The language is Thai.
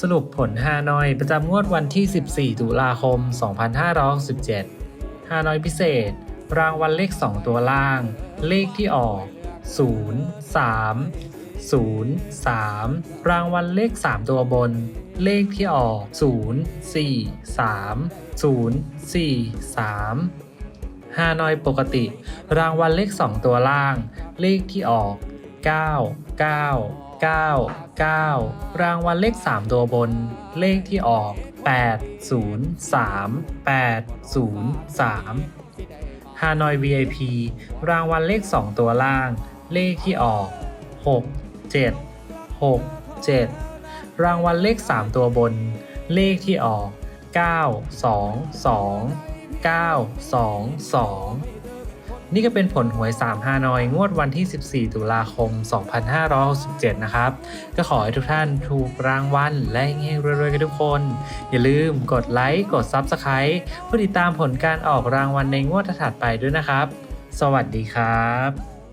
สรุปผลฮานอยประจำงวดวันที่ 14 ตุลาคม 2567ฮานอยพิเศษ รางวัลเลข 2 ตัวล่าง เลขที่ออก 0 3 0 3 รางวัลเลข 3 ตัวบน เลขที่ออก 0 4 3 0 4 3ฮานอยปกติ รางวัลเลข 2 ตัวล่าง เลขที่ออก 9 9 9 9 รางวัลเลข 3 ตัวบน เลขที่ออก 8 0 3 8 0 3ฮานอย VIP รางวัลเลข 2 ตัวล่าง เลขที่ออก 6 7 6 7 รางวัลเลข 3 ตัวบน เลขที่ออก 9 2 2 9 2 2 นี่ก็เป็นผลหวย 3 ฮานอย งวดวันที่ 14 ตุลาคม 2567 นะครับ ก็ขอให้ทุกท่านถูกรางวัลและเฮงรวยๆกันทุกคน อย่าลืมกดไลค์ กด Subscribe เพื่อติดตามผลการออกรางวัลในงวดถัดไปด้วยนะครับ สวัสดีครับ